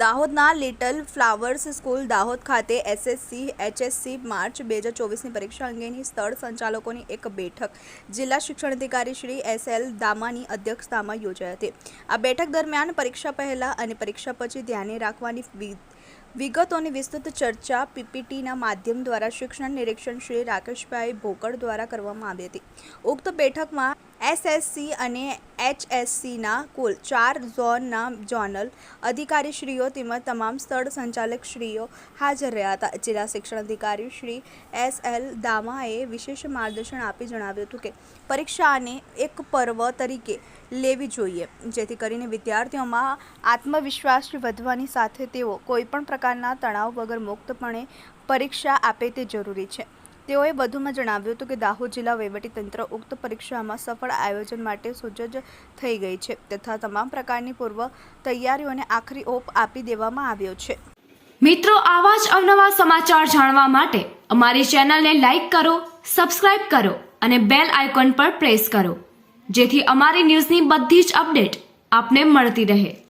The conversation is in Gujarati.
દાહોદના લિટલ ફ્લાવર્સ સ્કૂલ દાહોદ ખાતે એસએસસી, એચએસસી માર્ચ બે હજાર ચોવીસની પરીક્ષા અંગેની સ્થળ સંચાલકોની એક બેઠક. જિલ્લા શિક્ષણ અધિકારી શ્રી એસ એલ દામાની અધ્યક્ષતામાં યોજાઈ હતી. આ બેઠક દરમિયાન પરીક્ષા પહેલા અને પરીક્ષા પછી ધ્યાને રાખવાની વિગતોની વિસ્તૃત ચર્ચા પીપીટીના માધ્યમ દ્વારા શિક્ષણ નિરીક્ષણ શ્રી રાકેશભાઈ ભોકડ દ્વારા કરવામાં આવી હતી. ઉક્ત બેઠકમાં એસએસસી અને એચએસસીના કુલ ચાર ઝોનના ઝોનલ અધિકારીશ્રીઓ તેમજ તમામ સ્થળ સંચાલકશ્રીઓ હાજર રહ્યા હતા. જિલ્લા શિક્ષણ અધિકારી શ્રી એસ એલ દામાએ વિશેષ માર્ગદર્શન આપી જણાવ્યું હતું કે પરીક્ષાને એક પર્વ તરીકે લેવી જોઈએ, જેથી કરીને વિદ્યાર્થીઓમાં આત્મવિશ્વાસ વધવાની સાથે તેઓ કોઈપણ પ્રકારના તણાવ વગર મુક્તપણે પરીક્ષા આપે તે જરૂરી છે. તેઓએ વધુમાં જણાવ્યું હતું કે દાહોદ જિલ્લા વહીવટીતંત્ર ઉક્ત પરીક્ષામાં સફળ આયોજન માટે સુસજ્જ થઈ ગઈ છે તથા તમામ પ્રકારની પૂર્વ તૈયારીઓને આખરી ઓપ આપી દેવામાં આવ્યો છે. મિત્રો, આવા જ અવનવા સમાચાર જાણવા માટે અમારી ચેનલને લાઇક કરો, સબસ્ક્રાઇબ કરો અને બેલ આઇકોન પર પ્રેસ કરો. જેથી અમારી ન્યૂઝની બધી જ અપડેટ આપને મળતી રહે.